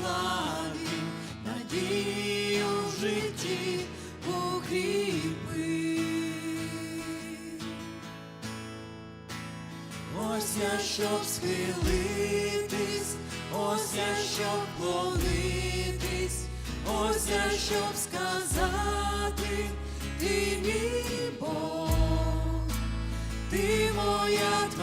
славі, надію в житті укріпи. Ось я, щоб схилитись, ось я, щоб клонитись, ось я, щоб сказати, ти мій Бог, ти моя твоя.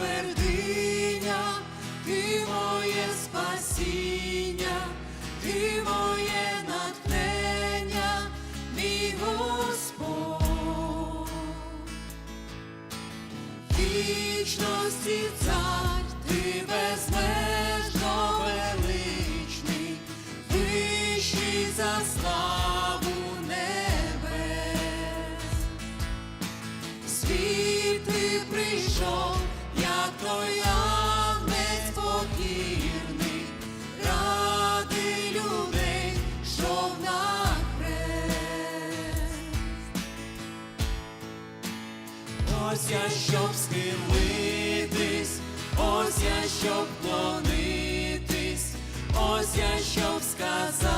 Вічності цар, ти безмежно величний, вищий за славу небес. Світ ти прийшов, як той агнець покірний, ради людей, що на хрест. Ось я щоб схилитись, ось я щоб клонитись, ось я щоб сказати,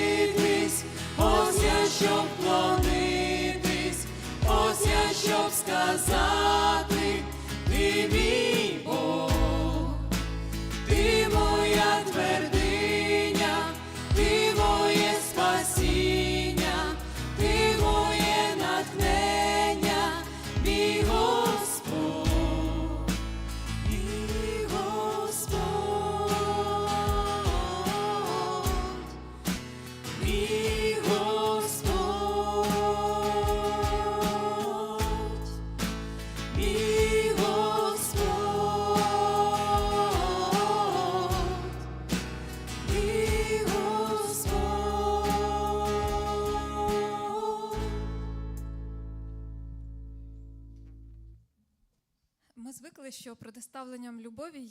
ось я щоб клонитись, ось я щоб сказати, звикли, що протиставленням любові є